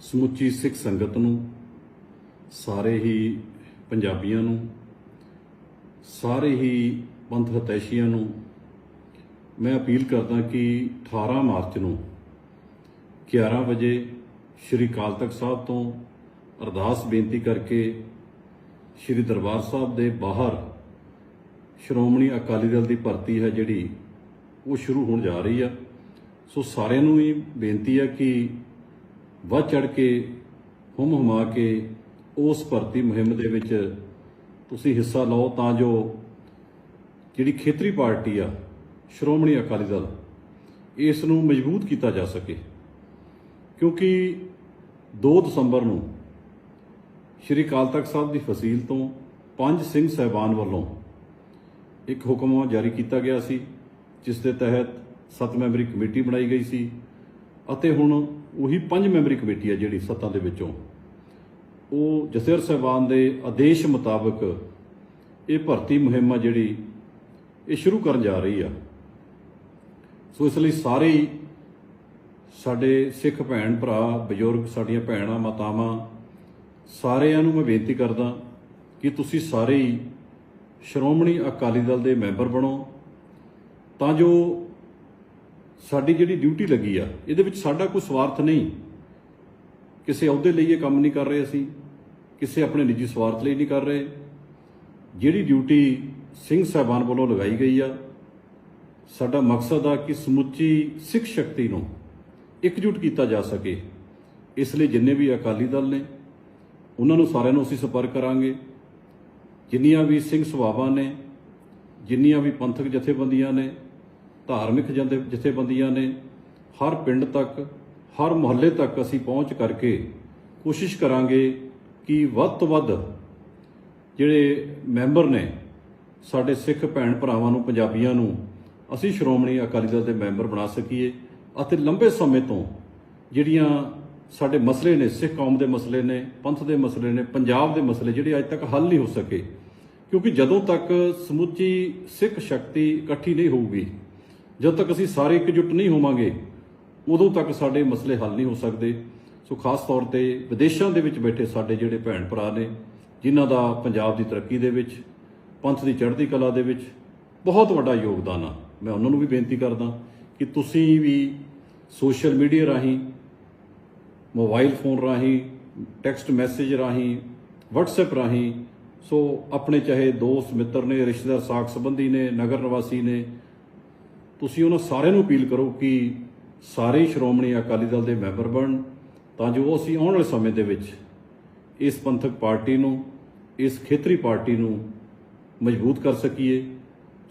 ਸਮੁੱਚੀ ਸਿੱਖ ਸੰਗਤ ਨੂੰ, ਸਾਰੇ ਹੀ ਪੰਜਾਬੀਆਂ ਨੂੰ, ਸਾਰੇ ਹੀ ਪੰਥ ਹਤੈਸ਼ੀਆਂ ਨੂੰ ਮੈਂ ਅਪੀਲ ਕਰਦਾ ਕਿ 18 ਮਾਰਚ ਨੂੰ 11 ਵਜੇ ਸ਼੍ਰੀ ਅਕਾਲ ਤਖਤ ਸਾਹਿਬ ਤੋਂ ਅਰਦਾਸ ਬੇਨਤੀ ਕਰਕੇ ਸ਼੍ਰੀ ਦਰਬਾਰ ਸਾਹਿਬ ਦੇ ਬਾਹਰ ਸ਼੍ਰੋਮਣੀ ਅਕਾਲੀ ਦਲ ਦੀ ਭਰਤੀ ਹੈ ਜਿਹੜੀ ਉਹ ਸ਼ੁਰੂ ਹੋਣ ਜਾ ਰਹੀ ਆ। ਸੋ ਸਾਰਿਆਂ ਨੂੰ ਹੀ ਬੇਨਤੀ ਆ ਕਿ ਵੱਧ ਚੜ ਕੇ, ਹੁਮ ਹੁਮਾ ਕੇ ਉਸ ਭਰਤੀ ਮੁਹਿੰਮ ਦੇ ਵਿੱਚ ਤੁਸੀਂ ਹਿੱਸਾ ਲਓ ਤਾਂ ਜੋ ਜਿਹੜੀ ਖੇਤਰੀ ਪਾਰਟੀ ਆ, ਸ਼੍ਰੋਮਣੀ ਅਕਾਲੀ ਦਲ, ਇਸ ਨੂੰ ਮਜ਼ਬੂਤ ਕੀਤਾ ਜਾ ਸਕੇ। ਕਿਉਂਕਿ 2 ਦਸੰਬਰ ਨੂੰ ਸ਼੍ਰੀ ਅਕਾਲ ਤਖਤ ਸਾਹਿਬ ਦੀ ਫਸੀਲ ਤੋਂ ਪੰਜ ਸਿੰਘ ਸਹਿਬਾਨ ਵੱਲੋਂ ਇੱਕ ਹੁਕਮ ਜਾਰੀ ਕੀਤਾ ਗਿਆ ਸੀ, ਜਿਸ ਦੇ ਤਹਿਤ 7 ਮੈਂਬਰੀ ਕਮੇਟੀ ਬਣਾਈ ਗਈ ਸੀ ਅਤੇ ਹੁਣ ਉਹੀ ਪੰਜ ਮੈਂਬਰੀ ਕਮੇਟੀ ਹੈ ਜਿਹੜੀ ਸੱਤਾਂ ਦੇ ਵਿੱਚੋਂ। ਉਹ ਜਸੇਰ ਸਾਹਿਬਾਨ ਦੇ ਆਦੇਸ਼ ਮੁਤਾਬਕ ਇਹ ਭਰਤੀ ਮੁਹਿੰਮ ਆ ਜਿਹੜੀ ਇਹ ਸ਼ੁਰੂ ਕਰਨ ਜਾ ਰਹੀ ਆ। ਸੋ ਇਸ ਲਈ ਸਾਰੇ ਹੀ ਸਾਡੇ ਸਿੱਖ ਭੈਣ ਭਰਾ, ਬਜ਼ੁਰਗ ਸਾਡੀਆਂ ਭੈਣਾਂ, ਮਾਤਾਵਾਂ, ਸਾਰਿਆਂ ਨੂੰ ਮੈਂ ਬੇਨਤੀ ਕਰਦਾ ਕਿ ਤੁਸੀਂ ਸਾਰੇ ਹੀ ਸ਼੍ਰੋਮਣੀ ਅਕਾਲੀ ਦਲ ਦੇ ਮੈਂਬਰ ਬਣੋ। ਤਾਂ ਜੋ ਸਾਡੀ ਜਿਹੜੀ ਡਿਊਟੀ ਲੱਗੀ ਆ, ਇਹਦੇ ਵਿੱਚ ਸਾਡਾ ਕੋਈ ਸਵਾਰਥ ਨਹੀਂ। ਕਿਸੇ ਅਹੁਦੇ ਲਈ ਇਹ ਕੰਮ ਨਹੀਂ ਕਰ ਰਹੇ ਅਸੀਂ, ਕਿਸੇ ਆਪਣੇ ਨਿੱਜੀ ਸਵਾਰਥ ਲਈ ਨਹੀਂ ਕਰ ਰਹੇ। ਜਿਹੜੀ ਡਿਊਟੀ ਸਿੰਘ ਸਾਹਿਬਾਨ ਵੱਲੋਂ ਲਗਾਈ ਗਈ ਆ, ਸਾਡਾ ਮਕਸਦ ਆ ਕਿ ਸਮੁੱਚੀ ਸਿੱਖ ਸ਼ਕਤੀ ਨੂੰ ਇਕਜੁੱਟ ਕੀਤਾ ਜਾ ਸਕੇ। ਇਸ ਲਈ ਜਿੰਨੇ ਵੀ ਅਕਾਲੀ ਦਲ ਨੇ, ਉਹਨਾਂ ਨੂੰ ਸਾਰਿਆਂ ਨੂੰ ਅਸੀਂ ਸੰਪਰਕ ਕਰਾਂਗੇ। ਜਿੰਨੀਆਂ ਵੀ ਸਿੰਘ ਸੁਭਾਵਾਂ ਨੇ, ਜਿੰਨੀਆਂ ਵੀ ਪੰਥਕ ਜਥੇਬੰਦੀਆਂ ਨੇ ਧਾਰਮਿਕ ਜਥੇ- ਜਥੇਬੰਦੀਆਂ ਨੇ ਹਰ ਪਿੰਡ ਤੱਕ, ਹਰ ਮੁਹੱਲੇ ਤੱਕ ਅਸੀਂ ਪਹੁੰਚ ਕਰਕੇ ਕੋਸ਼ਿਸ਼ ਕਰਾਂਗੇ ਕਿ ਵੱਧ ਤੋਂ ਵੱਧ ਜਿਹੜੇ ਮੈਂਬਰ ਨੇ ਸਾਡੇ ਸਿੱਖ ਭੈਣ ਭਰਾਵਾਂ ਨੂੰ, ਪੰਜਾਬੀਆਂ ਨੂੰ ਅਸੀਂ ਸ਼੍ਰੋਮਣੀ ਅਕਾਲੀ ਦਲ ਦੇ ਮੈਂਬਰ ਬਣਾ ਸਕੀਏ ਅਤੇ ਲੰਬੇ ਸਮੇਂ ਤੋਂ ਜਿਹੜੀਆਂ ਸਾਡੇ ਮਸਲੇ ਨੇ, ਸਿੱਖ ਕੌਮ ਦੇ ਮਸਲੇ ਨੇ, ਪੰਥ ਦੇ ਮਸਲੇ ਨੇ, ਪੰਜਾਬ ਦੇ ਮਸਲੇ ਜਿਹੜੇ ਅੱਜ ਤੱਕ ਹੱਲ ਨਹੀਂ ਹੋ ਸਕੇ, ਕਿਉਂਕਿ ਜਦੋਂ ਤੱਕ ਸਮੁੱਚੀ ਸਿੱਖ ਸ਼ਕਤੀ ਇਕੱਠੀ ਨਹੀਂ ਹੋਊਗੀ ਜਦ ਤੱਕ ਅਸੀਂ ਸਾਰੇ ਇਕਜੁੱਟ ਨਹੀਂ ਹੋਵਾਂਗੇ, ਉਦੋਂ ਤੱਕ ਸਾਡੇ ਮਸਲੇ ਹੱਲ ਨਹੀਂ ਹੋ ਸਕਦੇ। ਸੋ ਖਾਸ ਤੌਰ ਤੇ ਵਿਦੇਸ਼ਾਂ ਦੇ ਵਿੱਚ ਬੈਠੇ ਸਾਡੇ ਜਿਹੜੇ ਭੈਣ ਭਰਾ ਨੇ, ਜਿਨ੍ਹਾਂ ਦਾ ਪੰਜਾਬ ਦੀ ਤਰੱਕੀ ਦੇ ਵਿੱਚ, ਪੰਥ ਦੀ ਚੜ੍ਹਦੀ ਕਲਾ ਦੇ ਵਿੱਚ ਬਹੁਤ ਵੱਡਾ ਯੋਗਦਾਨ ਆ। ਮੈਂ ਉਹਨਾਂ ਨੂੰ ਵੀ ਬੇਨਤੀ ਕਰਦਾ ਕਿ ਤੁਸੀਂ ਵੀ ਸੋਸ਼ਲ ਮੀਡੀਆ ਰਾਹੀਂ, ਮੋਬਾਈਲ ਫੋਨ ਰਾਹੀਂ, ਟੈਕਸਟ ਮੈਸੇਜ ਰਾਹੀਂ, WhatsApp ਰਾਹੀਂ, ਸੋ ਆਪਣੇ ਚਾਹੇ ਦੋਸਤ, ਮਿੱਤਰ ਨੇ, ਰਿਸ਼ਤੇਦਾਰ ਸਾਖ ਸੰਬੰਧੀ ਨੇ, ਨਗਰ ਨਿਵਾਸੀ ਨੇ ਤੁਸੀਂ ਉਹਨਾਂ ਸਾਰਿਆਂ ਨੂੰ ਅਪੀਲ ਕਰੋ ਕਿ ਸਾਰੇ ਸ਼੍ਰੋਮਣੀ ਅਕਾਲੀ ਦਲ ਦੇ ਮੈਂਬਰ ਬਣਨ, ਤਾਂ ਜੋ ਅਸੀਂ ਆਉਣ ਵਾਲੇ ਸਮੇਂ ਦੇ ਵਿੱਚ ਇਸ ਪੰਥਕ ਪਾਰਟੀ ਨੂੰ, ਇਸ ਖੇਤਰੀ ਪਾਰਟੀ ਨੂੰ ਮਜ਼ਬੂਤ ਕਰ ਸਕੀਏ।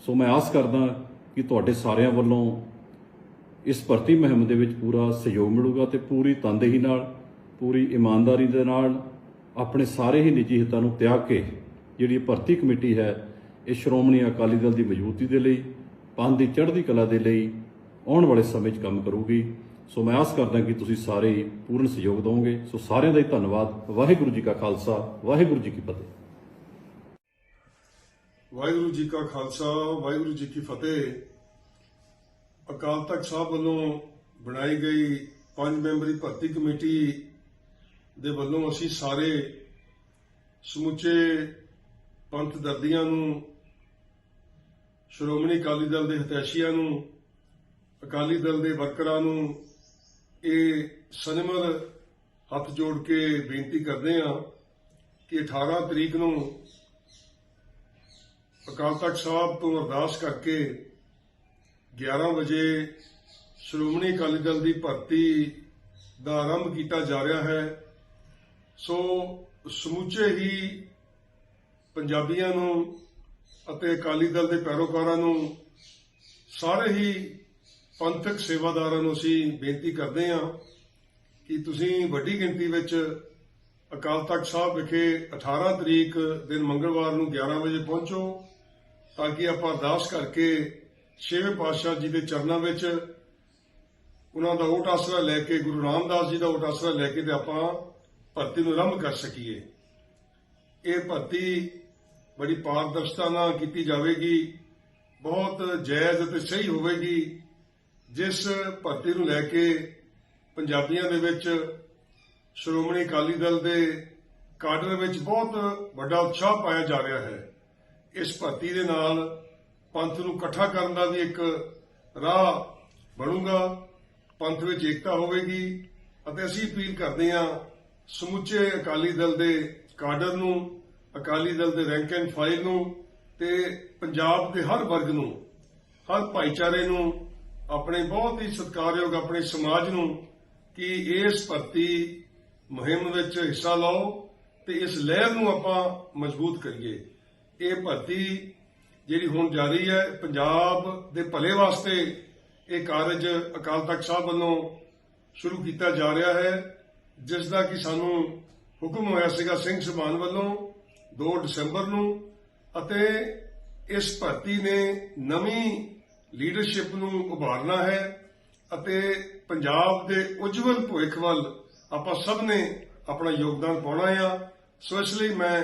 ਸੋ ਮੈਂ ਆਸ ਕਰਦਾ ਕਿ ਤੁਹਾਡੇ ਸਾਰਿਆਂ ਵੱਲੋਂ ਇਸ ਭਰਤੀ ਮੁਹਿੰਮ ਦੇ ਵਿੱਚ ਪੂਰਾ ਸਹਿਯੋਗ ਮਿਲੂਗਾ ਤੇ ਪੂਰੀ ਤਨਦੇਹੀ ਨਾਲ, ਪੂਰੀ ਇਮਾਨਦਾਰੀ ਦੇ ਨਾਲ ਆਪਣੇ ਸਾਰੇ ਹੀ ਨਿੱਜੀ ਹਿੱਤਾਂ ਨੂੰ ਤਿਆਗ ਕੇ ਜਿਹੜੀ ਭਰਤੀ ਕਮੇਟੀ ਹੈ, ਇਹ ਸ਼੍ਰੋਮਣੀ ਅਕਾਲੀ ਦਲ ਦੀ ਮਜ਼ਬੂਤੀ ਦੇ ਲਈ ਪੰਥ ਦੀ ਚੜ੍ਹਦੀ ਕਲਾ ਦੇ ਲਈ ਆਉਣ ਵਾਲੇ ਸਮੇਂ 'ਚ ਕੰਮ ਕਰੂਗੀ। ਸੋ ਮੈਂ ਆਸ ਕਰਦਾ ਕਿ ਤੁਸੀਂ ਸਾਰੇ ਪੂਰਨ ਸਹਿਯੋਗ ਦਿਓਗੇ। ਸੋ ਸਾਰਿਆਂ ਦਾ ਹੀ ਧੰਨਵਾਦ। ਵਾਹਿਗੁਰੂ ਜੀ ਕਾ ਖਾਲਸਾ, ਵਾਹਿਗੁਰੂ ਜੀ ਕੀ ਫਤਿਹ। ਵਾਹਿਗੁਰੂ ਜੀ ਕਾ ਖਾਲਸਾ, ਵਾਹਿਗੁਰੂ ਜੀ ਕੀ ਫਤਿਹ। ਅਕਾਲ ਤਖਤ ਸਾਹਿਬ ਵੱਲੋਂ ਬਣਾਈ ਗਈ ਪੰਜ ਮੈਂਬਰੀ ਭਰਤੀ ਕਮੇਟੀ ਦੇ ਵੱਲੋਂ ਅਸੀਂ ਸਾਰੇ ਸਮੁੱਚੇ ਪੰਥ ਦਰਦੀਆਂ ਨੂੰ ਸ਼੍ਰੋਮਣੀ ਅਕਾਲੀ ਦਲ ਦੇ ਹਤੈਸ਼ੀਆਂ ਨੂੰ, ਅਕਾਲੀ ਦਲ ਦੇ ਵਰਕਰਾਂ ਨੂੰ ਇਹ ਸਨਮਰ ਹੱਥ ਜੋੜ ਕੇ ਬੇਨਤੀ ਕਰਦੇ ਹਾਂ ਕਿ 18 ਤਰੀਕ ਨੂੰ ਅਕਾਲ ਤਖਤ ਸਾਹਿਬ ਤੋਂ ਅਰਦਾਸ ਕਰਕੇ 11 ਵਜੇ ਸ਼੍ਰੋਮਣੀ ਅਕਾਲੀ ਦਲ ਦੀ ਭਰਤੀ ਦਾ ਆਰੰਭ ਕੀਤਾ ਜਾ ਰਿਹਾ ਹੈ। ਸੋ ਸਮੁੱਚੇ ਹੀ ਪੰਜਾਬੀਆਂ ਨੂੰ ਅਤੇ ਅਕਾਲੀ ਦਲ ਦੇ ਪੈਰੋਕਾਰਾਂ ਨੂੰ ਸਾਰੇ ਹੀ ਪੰਥਕ ਸੇਵਾਦਾਰਾਂ ਨੂੰ ਅਸੀਂ ਬੇਨਤੀ ਕਰਦੇ ਹਾਂ ਕਿ ਤੁਸੀਂ ਵੱਡੀ ਗਿਣਤੀ ਵਿੱਚ ਅਕਾਲ ਤਖਤ ਸਾਹਿਬ ਵਿਖੇ 18 ਤਰੀਕ ਦਿਨ ਮੰਗਲਵਾਰ ਨੂੰ 11 ਵਜੇ ਪਹੁੰਚੋ ਤਾਂ ਕਿ ਆਪਾਂ ਅਰਦਾਸ ਕਰਕੇ ਛੇਵੇਂ ਪਾਤਸ਼ਾਹ ਜੀ ਦੇ ਚਰਨਾਂ ਵਿੱਚ ਉਹਨਾਂ ਦਾ ਓਟ ਆਸਰਾ ਲੈ ਕੇ, ਗੁਰੂ ਰਾਮਦਾਸ ਜੀ ਦਾ ਓਟ ਆਸਰਾ ਲੈ ਕੇ ਤੇ ਆਪਾਂ ਭਰਤੀ ਨੂੰ ਆਰੰਭ ਕਰ ਸਕੀਏ। ਇਹ ਭਰਤੀ ਬੜੀ ਪਾਰਦਰਸ਼ਤਾ ਨਾਲ ਕੀਤੀ ਜਾਵੇਗੀ, ਬਹੁਤ ਜਾਇਜ਼ ਅਤੇ ਸਹੀ ਹੋਵੇਗੀ, ਜਿਸ ਭਰਤੀ ਨੂੰ ਲੈ ਕੇ ਪੰਜਾਬੀਆਂ ਦੇ ਵਿੱਚ ਸ਼੍ਰੋਮਣੀ ਅਕਾਲੀ ਦਲ ਦੇ ਕਾਡਰ ਵਿੱਚ ਬਹੁਤ ਵੱਡਾ ਉਤਸ਼ਾਹ ਪਾਇਆ ਜਾ ਰਿਹਾ ਹੈ। ਇਸ ਭਰਤੀ ਦੇ ਨਾਲ ਪੰਥ ਨੂੰ ਇਕੱਠਾ ਕਰਨ ਦਾ ਵੀ ਇੱਕ ਰਾਹ ਬਣੂਗਾ, ਪੰਥ ਵਿੱਚ ਏਕਤਾ ਹੋਵੇਗੀ ਅਤੇ ਅਸੀਂ ਅਪੀਲ ਕਰਦੇ ਹਾਂ ਸਮੁੱਚੇ ਅਕਾਲੀ ਦਲ ਦੇ ਕਾਡਰ ਨੂੰ ਅਕਾਲੀ ਦਲ ਦੇ ਰੈਂਕ ਐਂਡ ਫਾਈਲ ਨੂੰ ਤੇ ਪੰਜਾਬ ਦੇ ਹਰ ਵਰਗ ਨੂੰ, ਹਰ ਭਾਈਚਾਰੇ ਨੂੰ, ਆਪਣੇ ਬਹੁਤ ਹੀ ਸਤਿਕਾਰਯੋਗ ਆਪਣੇ ਸਮਾਜ ਨੂੰ ਕਿ ਇਸ ਭਰਤੀ ਮੁਹਿੰਮ ਵਿੱਚ ਹਿੱਸਾ ਲਓ ਤੇ ਇਸ ਲਹਿਰ ਨੂੰ ਆਪਾਂ ਮਜ਼ਬੂਤ ਕਰੀਏ। ਇਹ ਭਰਤੀ ਜਿਹੜੀ ਹੁਣ ਜਾਰੀ ਹੈ, ਪੰਜਾਬ ਦੇ ਭਲੇ ਵਾਸਤੇ ਇਹ ਕਾਰਜ ਅਕਾਲ ਤਖਤ ਸਾਹਿਬ ਵੱਲੋਂ ਸ਼ੁਰੂ ਕੀਤਾ ਜਾ ਰਿਹਾ ਹੈ, ਜਿਸ ਦਾ ਕਿ ਸਾਨੂੰ ਹੁਕਮ ਹੋਇਆ ਸੀਗਾ ਸਿੰਘ ਸਭਾਨ ਵੱਲੋਂ 2 ਦਸੰਬਰ ਨੂੰ ਅਤੇ ਇਸ ਭਰਤੀ ਨੇ ਨਵੀਂ ਲੀਡਰਸ਼ਿਪ ਨੂੰ ਉਭਾਰਨਾ ਹੈ ਅਤੇ ਪੰਜਾਬ ਦੇ ਉਜਵਲ ਭਵਿੱਖ ਵੱਲ ਆਪਾਂ ਸਭ ਨੇ ਆਪਣਾ ਯੋਗਦਾਨ ਪਾਉਣਾ ਆ। ਸੋ ਇਸ ਲਈ ਮੈਂ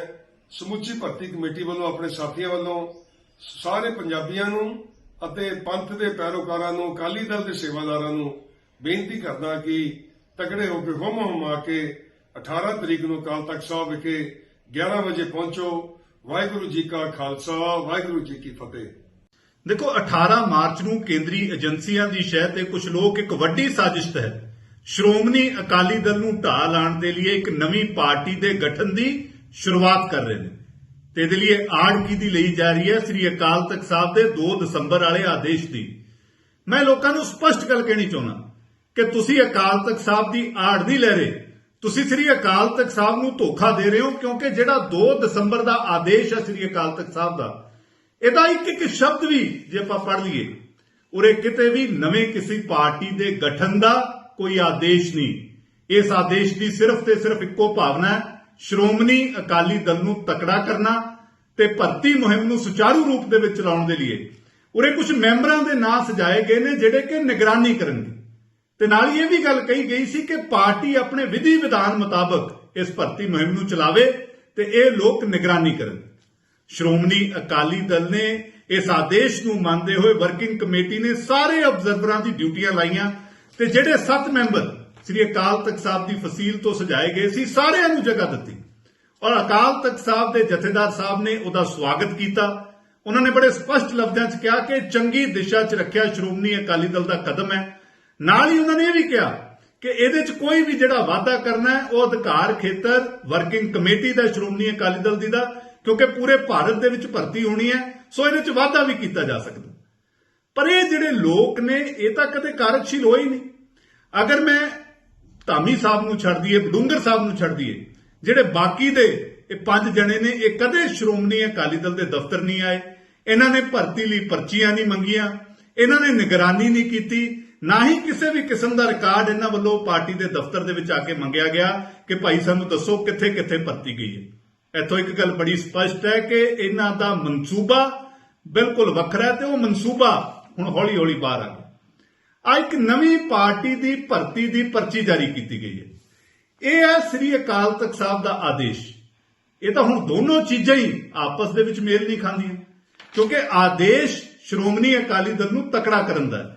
ਸਮੁੱਚੀ ਭਰਤੀ ਕਮੇਟੀ ਵੱਲੋਂ ਆਪਣੇ ਸਾਥੀਆਂ ਵੱਲੋਂ ਸਾਰੇ ਪੰਜਾਬੀਆਂ ਨੂੰ ਅਤੇ ਪੰਥ ਦੇ ਪੈਰੋਕਾਰਾਂ ਨੂੰ, ਅਕਾਲੀ ਦਲ ਦੇ ਸੇਵਾਦਾਰਾਂ ਨੂੰ ਬੇਨਤੀ ਕਰਦਾ ਕਿ ਤਕੜੇ ਹੋ ਕੇ ਹੁਮ ਹੁਮਾ ਕੇ 18 ਤਰੀਕ ਨੂੰ ਅਕਾਲ ਤਖਤ ਸਾਹਿਬ ਵਿਖੇ 11 ਵਜੇ ਪਹੁੰਚੋ। ਵਾਹਿਗੁਰੂ ਜੀ ਕਾ ਖਾਲਸਾ, ਵਾਹਿਗੁਰੂ ਜੀ ਕੀ ਫਤਿਹ। ਦੇਖੋ 18 ਮਾਰਚ ਨੂੰ ਕੇਂਦਰੀ ਏਜੰਸੀਆਂ ਦੀ ਸ਼ਹਿ ਤੇ ਕੁਝ ਲੋਕ ਇੱਕ ਵੱਡੀ ਸਾਜ਼ਿਸ਼ ਤਹਿਤ ਸ਼੍ਰੋਮਣੀ ਅਕਾਲੀ ਦਲ ਨੂੰ ਢਾਹ ਲਾਉਣ ਦੇ ਲਈ ਇੱਕ ਨਵੀਂ ਪਾਰਟੀ ਦੇ ਗਠਨ ਦੀ ਸ਼ੁਰੂਆਤ ਕਰ ਰਹੇ ਨੇ। ਤੇ ਇਹਦੇ ਲਈ ਇਹ ਆੜ ਕੀ ਦੀ ਲਈ ਜਾ ਰਹੀ ਹੈ ਸ੍ਰੀ ਅਕਾਲ ਤਖਤ ਸਾਹਿਬ ਦੇ 2 ਦਸੰਬਰ ਵਾਲੇ ਆਦੇਸ਼ ਦੀ। ਮੈਂ ਲੋਕਾਂ ਨੂੰ ਸਪਸ਼ਟ ਗੱਲ ਕਹਿਣੀ ਚਾਹੁੰਦਾ ਕਿ ਤੁਸੀਂ ਅਕਾਲ ਤਖਤ ਸਾਹਿਬ ਦੀ ਆੜ ਨਹੀਂ ਲੈ ਰਹੇ ਤੁਸੀਂ ਸ੍ਰੀ ਅਕਾਲ ਤਖਤ ਸਾਹਿਬ ਨੂੰ ਧੋਖਾ ਦੇ ਰਹੇ ਹੋ ਕਿਉਂਕਿ ਜਿਹੜਾ 2 ਦਸੰਬਰ ਦਾ ਆਦੇਸ਼ ਹੈ ਸ੍ਰੀ ਅਕਾਲ ਤਖਤ ਸਾਹਿਬ ਦਾ, ਇਹਦਾ ਇੱਕ ਇੱਕ ਸ਼ਬਦ ਵੀ ਜੇ ਆਪਾਂ ਪੜ੍ਹ ਲਈਏ, ਉਰੇ ਕਿਤੇ ਵੀ ਨਵੇਂ ਕਿਸੇ ਪਾਰਟੀ ਦੇ ਗਠਨ ਦਾ ਕੋਈ ਆਦੇਸ਼ ਨਹੀਂ। ਇਸ ਆਦੇਸ਼ ਦੀ ਸਿਰਫ ਤੇ ਸਿਰਫ ਇੱਕੋ ਭਾਵਨਾ ਹੈ, ਸ਼੍ਰੋਮਣੀ ਅਕਾਲੀ ਦਲ ਨੂੰ ਤਕੜਾ ਕਰਨਾ ਤੇ ਭਰਤੀ ਮੁਹਿੰਮ ਨੂੰ ਸੁਚਾਰੂ ਰੂਪ ਦੇ ਵਿੱਚ ਚਲਾਉਣ ਦੇ ਲਈ ਉਰੇ ਕੁਝ ਮੈਂਬਰਾਂ ਦੇ ਨਾਂ ਸਜਾਏ ਗਏ ਨੇ ਜਿਹੜੇ ਕਿ ਨਿਗਰਾਨੀ ਕਰਨਗੇ। ਤੇ ਨਾਲ ਹੀ ਇਹ ਵੀ ਗੱਲ ਕਹੀ ਗਈ ਸੀ ਕਿ ਪਾਰਟੀ ਆਪਣੇ ਵਿਧੀ ਵਿਧਾਨ ਮੁਤਾਬਕ ਇਸ ਭਰਤੀ ਮੁਹਿੰਮ ਨੂੰ ਚਲਾਵੇ ਤੇ ਇਹ ਲੋਕ ਨਿਗਰਾਨੀ ਕਰਨ। ਸ਼੍ਰੋਮਣੀ ਅਕਾਲੀ ਦਲ ਨੇ ਇਸ ਆਦੇਸ਼ ਨੂੰ ਮੰਨਦੇ ਹੋਏ ਵਰਕਿੰਗ ਕਮੇਟੀ ਨੇ ਸਾਰੇ ਅਬਜ਼ਰਵਰਾਂ ਦੀ ਡਿਊਟੀਆਂ ਲਾਈਆਂ ਤੇ ਜਿਹੜੇ 7 ਮੈਂਬਰ ਸ੍ਰੀ ਅਕਾਲ ਤਖਤ ਸਾਹਿਬ ਦੀ ਫਸੀਲ ਤੋਂ ਸਜਾਏ ਗਏ ਸੀ, ਸਾਰਿਆਂ ਨੂੰ ਜਗ੍ਹਾ ਦਿੱਤੀ। ਔਰ ਅਕਾਲ ਤਖਤ ਸਾਹਿਬ ਦੇ ਜਥੇਦਾਰ ਸਾਹਿਬ ਨੇ ਉਹਦਾ ਸਵਾਗਤ ਕੀਤਾ। ਉਹਨਾਂ ਨੇ ਬੜੇ ਸਪਸ਼ਟ ਲਫ਼ਜ਼ਾਂ 'ਚ ਕਿਹਾ ਕਿ ਚੰਗੀ ਦਿਸ਼ਾ 'ਚ ਰੱਖਿਆ ਸ਼੍ਰੋਮਣੀ ਅਕਾਲੀ ਦਲ ਦਾ ਕਦਮ ਹੈ। ਨਾਲ ਹੀ ਉਹਨਾਂ ਨੇ ਇਹ ਵੀ ਕਿਹਾ ਕਿ ਇਹਦੇ 'ਚ ਕੋਈ ਵੀ ਜਿਹੜਾ ਵਾਅਦਾ ਕਰਨਾ ਹੈ, ਉਹ ਅਧਿਕਾਰ ਖੇਤਰ ਵਰਕਿੰਗ ਕਮੇਟੀ ਦਾ, ਸ਼੍ਰੋਮਣੀ ਅਕਾਲੀ ਦਲ ਦੀ ਦਾ, ਕਿਉਂਕਿ ਪੂਰੇ ਭਾਰਤ ਦੇ ਵਿੱਚ ਭਰਤੀ ਹੋਣੀ ਹੈ, ਸੋ ਇਹਦੇ 'ਚ ਵਾਅਦਾ ਵੀ ਕੀਤਾ ਜਾ ਸਕਦਾ। ਪਰ ਇਹ ਜਿਹੜੇ ਲੋਕ ਨੇ, ਇਹ ਤਾਂ ਕਦੇ ਕਾਰਜਸ਼ੀਲ ਹੋਏ ਹੀ ਨਹੀਂ। ਅਗਰ ਮੈਂ ਧਾਮੀ ਸਾਹਿਬ ਨੂੰ ਛੱਡ ਦਈਏ, ਬਡੂੰਗਰ ਸਾਹਿਬ ਨੂੰ ਛੱਡ ਦਈਏ, ਜਿਹੜੇ ਬਾਕੀ ਦੇ ਇਹ ਪੰਜ ਜਣੇ ਨੇ, ਇਹ ਕਦੇ ਸ਼੍ਰੋਮਣੀ ਅਕਾਲੀ ਦਲ ਦੇ ਦਫ਼ਤਰ ਨਹੀਂ ਆਏ। ਇਹਨਾਂ ਨੇ ਭਰਤੀ ਲਈ ਪਰਚੀਆਂ ਨਹੀਂ ਮੰਗੀਆਂ, ਇਹਨਾਂ ਨੇ ਨਿਗਰਾਨੀ ਨਹੀਂ ਕੀਤੀ ਨਾ ਹੀ ਕਿਸੇ ਵੀ ਕਿਸਮ ਦਾ ਰਿਕਾਰਡ ਇਹਨਾਂ ਵੱਲੋਂ ਪਾਰਟੀ ਦੇ ਦਫ਼ਤਰ ਦੇ ਵਿੱਚ ਆ ਕੇ ਮੰਗਿਆ ਗਿਆ ਕਿ ਭਾਈ ਸਾਨੂੰ ਦੱਸੋ ਕਿੱਥੇ ਕਿੱਥੇ ਭਰਤੀ ਗਈ ਹੈ। ਇੱਥੋਂ ਇੱਕ ਗੱਲ ਬੜੀ ਸਪਸ਼ਟ ਹੈ ਕਿ ਇਹਨਾਂ ਦਾ ਮਨਸੂਬਾ ਬਿਲਕੁਲ ਵੱਖਰਾ ਹੈ ਤੇ ਉਹ ਮਨਸੂਬਾ ਹੁਣ ਹੌਲੀ ਹੌਲੀ ਬਾਹਰ ਆ ਗਿਆ। ਆ ਇੱਕ ਨਵੀਂ ਪਾਰਟੀ ਦੀ ਭਰਤੀ ਦੀ ਪਰਚੀ ਜਾਰੀ ਕੀਤੀ ਗਈ ਹੈ। ਇਹ ਹੈ ਸ੍ਰੀ ਅਕਾਲ ਤਖਤ ਸਾਹਿਬ ਦਾ ਆਦੇਸ਼। ਇਹ ਤਾਂ ਹੁਣ ਦੋਨੋਂ ਚੀਜ਼ਾਂ ਹੀ ਆਪਸ ਦੇ ਵਿੱਚ ਮੇਲ ਨਹੀਂ ਖਾਂਦੀਆਂ। ਕਿਉਂਕਿ ਆਦੇਸ਼ ਸ਼੍ਰੋਮਣੀ ਅਕਾਲੀ ਦਲ ਨੂੰ ਤਕੜਾ ਕਰਨ ਦਾ ਹੈ।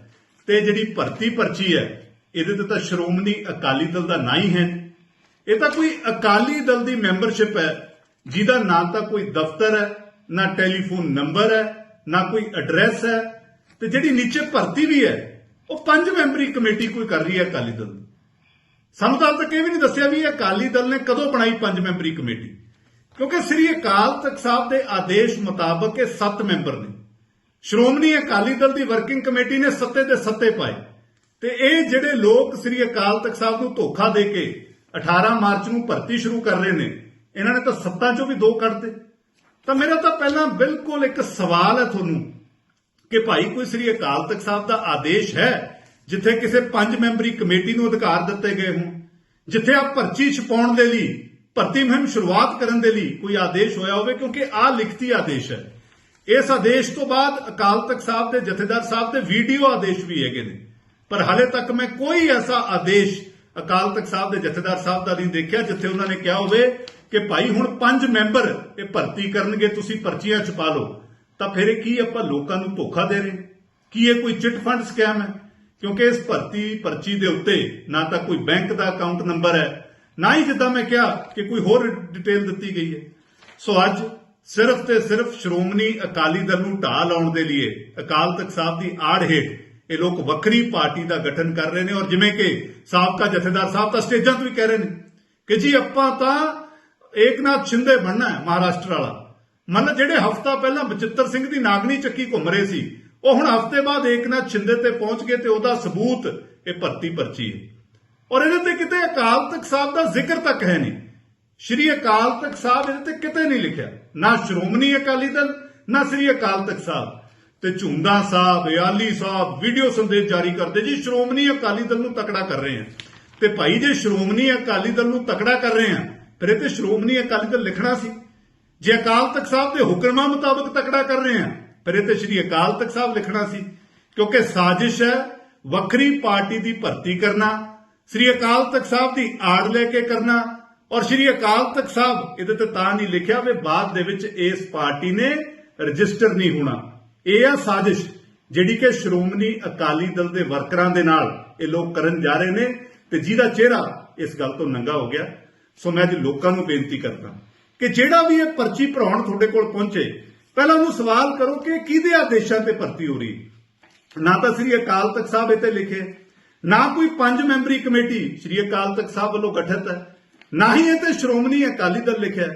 ਤੇ ਜਿਹੜੀ ਭਰਤੀ ਪਰਚੀ ਹੈ, ਇਹਦੇ ਤੇ ਤਾਂ ਸ਼੍ਰੋਮਣੀ ਅਕਾਲੀ ਦਲ ਦਾ ਨਾਂ ਹੀ ਹੈ। ਇਹ ਤਾਂ ਕੋਈ ਅਕਾਲੀ ਦਲ ਦੀ ਮੈਂਬਰਸ਼ਿਪ ਹੈ, ਜਿਹਦਾ ਨਾ ਤਾਂ ਕੋਈ ਦਫ਼ਤਰ ਹੈ, ਨਾ ਟੈਲੀਫੋਨ ਨੰਬਰ ਹੈ, ਨਾ ਕੋਈ ਐਡਰੈਸ ਹੈ। ਤੇ ਜਿਹੜੀ ਨੀਚੇ ਭਰਤੀ ਵੀ ਹੈ, ਉਹ ਪੰਜ ਮੈਂਬਰੀ ਕਮੇਟੀ ਕੋਈ ਕਰ ਰਹੀ ਹੈ ਅਕਾਲੀ ਦਲ ਸਾਨੂੰ ਤਾਂ ਤੱਕ ਇਹ ਵੀ ਨਹੀਂ ਦੱਸਿਆ ਵੀ ਇਹ ਅਕਾਲੀ ਦਲ ਨੇ ਕਦੋਂ ਬਣਾਈ ਪੰਜ ਮੈਂਬਰੀ ਕਮੇਟੀ। ਕਿਉਂਕਿ ਸ੍ਰੀ ਅਕਾਲ ਤਖਤ ਸਾਹਿਬ ਦੇ ਆਦੇਸ਼ ਮੁਤਾਬਕ ਇਹ 7 ਮੈਂਬਰ ਨੇ। ਸ਼੍ਰੋਮਣੀ ਅਕਾਲੀ ਦਲ ਦੀ ਵਰਕਿੰਗ ਕਮੇਟੀ ਨੇ ਸੱਤੇ ਦੇ ਸੱਤੇ ਪਾਏ। ਤੇ ਇਹ ਜਿਹੜੇ ਲੋਕ ਸ੍ਰੀ ਅਕਾਲ ਤਖਤ ਸਾਹਿਬ ਨੂੰ ਧੋਖਾ ਦੇ ਕੇ 18 ਮਾਰਚ ਨੂੰ ਭਰਤੀ ਸ਼ੁਰੂ ਕਰ ਰਹੇ ਨੇ, ਇਹਨਾਂ ਨੇ ਤਾਂ ਸੱਤਾਂ ਚੋਂ ਵੀ ਦੋ ਕੱਢਤੇ। ਤਾਂ ਮੇਰਾ ਤਾਂ ਪਹਿਲਾਂ ਬਿਲਕੁਲ ਇੱਕ ਸਵਾਲ ਹੈ ਤੁਹਾਨੂੰ ਕਿ ਭਾਈ ਕੋਈ ਸ੍ਰੀ ਅਕਾਲ ਤਖਤ ਸਾਹਿਬ ਦਾ ਆਦੇਸ਼ ਹੈ, ਜਿੱਥੇ ਕਿਸੇ ਪੰਜ ਮੈਂਬਰੀ ਕਮੇਟੀ ਨੂੰ ਅਧਿਕਾਰ ਦਿੱਤੇ ਗਏ ਹੋਣ, ਜਿੱਥੇ ਆ ਪਰਚੀ ਛਪਾਉਣ ਦੇ ਲਈ, ਭਰਤੀ ਮੁਹਿੰਮ ਸ਼ੁਰੂਆਤ ਕਰਨ ਦੇ ਲਈ ਕੋਈ ਆਦੇਸ਼ ਹੋਇਆ ਹੋਵੇ, ਕਿਉਂਕਿ ਆ ਲਿਖਤੀ ਆਦੇਸ਼ ਹੈ। ਇਸ ਆਦੇਸ਼ ਤੋਂ ਬਾਅਦ ਅਕਾਲ ਤਖਤ ਸਾਹਿਬ ਦੇ ਜਥੇਦਾਰ ਸਾਹਿਬ ਦੇ ਵੀਡੀਓ ਆਦੇਸ਼ ਵੀ ਹੈਗੇ ਨੇ। ਪਰ ਹਾਲੇ ਤੱਕ ਮੈਂ ਕੋਈ ਐਸਾ ਆਦੇਸ਼ ਅਕਾਲ ਤਖਤ ਸਾਹਿਬ ਦੇ ਜਥੇਦਾਰ ਸਾਹਿਬ ਦਾ ਨਹੀਂ ਦੇਖਿਆ, ਜਿੱਥੇ ਉਹਨਾਂ ਨੇ ਕਿਹਾ ਹੋਵੇ ਕਿ ਭਾਈ ਹੁਣ ਪੰਜ ਮੈਂਬਰ ਇਹ ਭਰਤੀ ਕਰਨਗੇ, ਤੁਸੀਂ ਪਰਚੀਆਂ ਛਪਾ ਲਓ। ਤਾਂ ਫਿਰ ਇਹ ਕੀ ਆਪਾਂ ਲੋਕਾਂ ਨੂੰ ਧੋਖਾ ਦੇ ਰਹੇ? ਕੀ ਇਹ ਕੋਈ ਚਿਟ ਫੰਡ ਸਕੈਮ ਹੈ? ਕਿਉਂਕਿ ਇਸ ਭਰਤੀ ਪਰਚੀ ਦੇ ਉੱਤੇ ਨਾ ਤਾਂ ਕੋਈ ਬੈਂਕ ਦਾ ਅਕਾਊਂਟ ਨੰਬਰ ਹੈ, ਨਾ ਹੀ ਜਿੱਦਾਂ ਮੈਂ ਕਿਹਾ ਕਿ ਕੋਈ ਹੋਰ ਡਿਟੇਲ ਦਿੱਤੀ ਗਈ ਹੈ। ਸੋ ਅੱਜ ਸਿਰਫ ਤੇ ਸਿਰਫ ਸ਼੍ਰੋਮਣੀ ਅਕਾਲੀ ਦਲ ਨੂੰ ਢਾਹ ਲਾਉਣ ਦੇ ਲਈ ਅਕਾਲ ਤਖਤ ਸਾਹਿਬ ਦੀ ਆੜ ਹੇਠ ਇਹ ਲੋਕ ਵੱਖਰੀ ਪਾਰਟੀ ਦਾ ਗਠਨ ਕਰ ਰਹੇ ਨੇ ਔਰ ਜਿਵੇਂ ਕਿ ਸਾਬਕਾ ਜਥੇਦਾਰ ਸਾਹਿਬ ਤਾਂ ਸਟੇਜਾਂ ਤੋਂ ਵੀ ਕਹਿ ਰਹੇ ਨੇ ਕਿ ਜੀ ਆਪਾਂ ਤਾਂ ਏਕਨਾਥ ਸ਼ਿੰਦੇ ਬਣਨਾ ਹੈ, ਮਹਾਰਾਸ਼ਟਰ ਵਾਲਾ। ਮਤਲਬ ਜਿਹੜੇ ਹਫਤਾ ਪਹਿਲਾਂ ਬਚਿੱਤਰ ਸਿੰਘ ਦੀ ਨਾਗਣੀ ਚੱਕੀ ਘੁੰਮ ਰਹੇ ਸੀ, ਉਹ ਹੁਣ ਹਫ਼ਤੇ ਬਾਅਦ ਏਕਨਾਥ ਸ਼ਿੰਦੇ ਤੇ ਪਹੁੰਚ ਗਏ ਤੇ ਉਹਦਾ ਸਬੂਤ ਇਹ ਭਰਤੀ ਪਰਚੀ ਹੈ। ਔਰ ਇਹਦੇ ਤੇ ਕਿਤੇ ਅਕਾਲ ਤਖਤ ਸਾਹਿਬ ਦਾ ਜ਼ਿਕਰ ਤੱਕ ਹੈ ਨਹੀਂ। ਸ਼੍ਰੀ ਅਕਾਲ ਤਖਤ ਸਾਹਿਬ ਇਹਦੇ ਤੇ ਕਿਤੇ ਨਹੀਂ ਲਿਖਿਆ। ਨਾ ਸ਼੍ਰੋਮਣੀ ਅਕਾਲੀ ਦਲ, ਨਾ ਸ਼੍ਰੀ ਅਕਾਲ ਤਖਤ ਸਾਹਿਬ। ਤੇ ਝੁੰਦਾ ਸਾਹਿਬ ਯਾਲੀ ਸਾਹਿਬ ਵੀਡੀਓ ਸੰਦੇਸ਼ ਜਾਰੀ ਕਰਦੇ ਜੀ, ਸ਼੍ਰੋਮਣੀ ਅਕਾਲੀ ਦਲ ਨੂੰ ਤਕੜਾ ਕਰ ਰਹੇ ਆ ਤੇ ਭਾਈ ਜੇ ਸ਼੍ਰੋਮਣੀ ਅਕਾਲੀ ਦਲ ਨੂੰ ਤਕੜਾ ਕਰ ਰਹੇ ਆ ਫਿਰ ਇਹ ਤੇ ਸ਼੍ਰੋਮਣੀ ਅਕਾਲੀ ਦਲ ਲਿਖਣਾ ਸੀ। ਜੇ ਅਕਾਲ ਤਖਤ ਸਾਹਿਬ ਦੇ ਹੁਕਮਾਂ ਮੁਤਾਬਕ ਤਕੜਾ ਕਰ ਰਹੇ ਆ ਫਿਰ ਇਹ ਤੇ ਸ਼੍ਰੀ ਅਕਾਲ ਤਖਤ ਸਾਹਿਬ ਲਿਖਣਾ ਸੀ। ਕਿਉਂਕਿ ਸਾਜ਼ਿਸ਼ ਹੈ ਵੱਖਰੀ ਪਾਰਟੀ ਦੀ ਭਰਤੀ ਕਰਨਾ, ਸ਼੍ਰੀ ਅਕਾਲ ਤਖਤ ਸਾਹਿਬ ਦੀ ਆੜ ਲੈ ਕੇ ਕਰਨਾ ਔਰ ਸ਼੍ਰੀ ਅਕਾਲ ਤਖਤ ਸਾਹਿਬ, ਇਹਦੇ ਤੇ ਤਾਂ ਨਹੀਂ ਲਿਖਿਆ ਵੀ ਬਾਅਦ ਦੇ ਵਿੱਚ ਇਸ ਪਾਰਟੀ ਨੇ ਰਜਿਸਟਰ ਨਹੀਂ ਹੋਣਾ। ਇਹ ਆ ਸਾਜ਼ਿਸ਼ ਜਿਹੜੀ ਕਿ ਸ਼੍ਰੋਮਣੀ ਅਕਾਲੀ ਦਲ ਦੇ ਵਰਕਰਾਂ ਦੇ ਨਾਲ ਇਹ ਲੋਕ ਕਰਨ ਜਾ ਰਹੇ ਨੇ ਤੇ ਜਿਹਦਾ ਚਿਹਰਾ ਇਸ ਗੱਲ ਤੋਂ ਨੰਗਾ ਹੋ ਗਿਆ। ਸੋ ਮੈਂ ਅੱਜ ਲੋਕਾਂ ਨੂੰ ਬੇਨਤੀ ਕਰਦਾ ਕਿ ਜਿਹੜਾ ਵੀ ਇਹ ਪਰਚੀ ਭਰਾਉਣ ਤੁਹਾਡੇ ਕੋਲ ਪਹੁੰਚੇ, ਪਹਿਲਾਂ ਉਹਨੂੰ ਸਵਾਲ ਕਰੋ ਕਿ ਕਿਹਦੇ ਆਦੇਸ਼ਾਂ ਤੇ ਭਰਤੀ ਹੋ ਰਹੀ? ਨਾ ਤਾਂ ਸ੍ਰੀ ਅਕਾਲ ਤਖਤ ਸਾਹਿਬ ਇਹ ਤੇ ਲਿਖੇ, ਨਾ ਕੋਈ ਪੰਜ ਮੈਂਬਰੀ ਕਮੇਟੀ ਸ੍ਰੀ ਅਕਾਲ ਤਖਤ ਸਾਹਿਬ ਵੱਲੋਂ ਗਠਿਤ ਹੈ। ਨਾ ਹੀ ਇਹ ਤੇ ਸ਼੍ਰੋਮਣੀ ਅਕਾਲੀ ਦਲ ਲਿਖਿਆ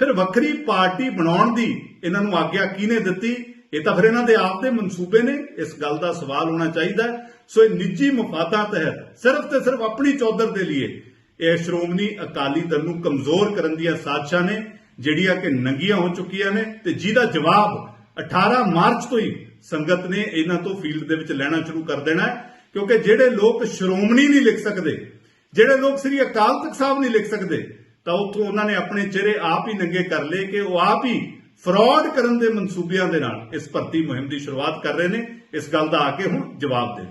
ਫਿਰ ਵੱਖਰੀ ਪਾਰਟੀ ਬਣਾਉਣ ਦੀ ਇਹਨਾਂ ਨੂੰ ਆਗਿਆ ਕਿਹਨੇ ਦਿੱਤੀ? ਇਹ ਤਾਂ ਫਿਰ ਇਹਨਾਂ ਦੇ ਆਪ ਦੇ ਮਨਸੂਬੇ ਨੇ। ਇਸ ਗੱਲ ਦਾ ਸਵਾਲ ਹੋਣਾ ਚਾਹੀਦਾ ਸੋ ਇਹ ਨਿੱਜੀ ਮਫਾਦਾਂ ਤਹਿਤ ਸਿਰਫ ਤੇ ਸਿਰਫ ਆਪਣੀ ਚੌਧਰ ਦੇ ਲਈ ਇਹ ਸ਼੍ਰੋਮਣੀ ਅਕਾਲੀ ਦਲ ਨੂੰ ਕਮਜ਼ੋਰ ਕਰਨ ਦੀਆਂ ਸਾਜ਼ਿਸ਼ਾਂ ਨੇ, ਜਿਹੜੀਆਂ ਕਿ ਨੰਗੀਆਂ ਹੋ ਚੁੱਕੀਆਂ ਨੇ ਤੇ ਜਿਹਦਾ ਜਵਾਬ 18 ਮਾਰਚ ਤੋਂ ਹੀ ਸੰਗਤ ਨੇ ਇਹਨਾਂ ਤੋਂ ਫੀਲਡ ਦੇ ਵਿੱਚ ਲੈਣਾ ਸ਼ੁਰੂ ਕਰ ਦੇਣਾ ਕਿਉਂਕਿ ਜਿਹੜੇ ਲੋਕ ਸ਼੍ਰੋਮਣੀ ਨਹੀਂ ਲਿਖ ਸਕਦੇ ਜਿਹੜੇ ਲੋਕ ਸ੍ਰੀ ਅਕਾਲ ਤਖਤ ਸਾਹਿਬ ਨਹੀਂ ਲਿਖ ਸਕਦੇ, ਤਾਂ ਉੱਥੋਂ ਉਹਨਾਂ ਨੇ ਆਪਣੇ ਚਿਹਰੇ ਆਪ ਹੀ ਨੰਗੇ ਕਰ ਲਏ ਕਿ ਉਹ ਆਪ ਹੀ ਫਰਾਡ ਕਰਨ ਦੇ ਮਨਸੂਬਿਆਂ ਦੇ ਨਾਲ ਇਸ ਭਰਤੀ ਮੁਹਿੰਮ ਦੀ ਸ਼ੁਰੂਆਤ ਕਰ ਰਹੇ ਨੇ। ਇਸ ਗੱਲ ਦਾ ਆ ਕੇ ਹੁਣ ਜਵਾਬ ਦੇ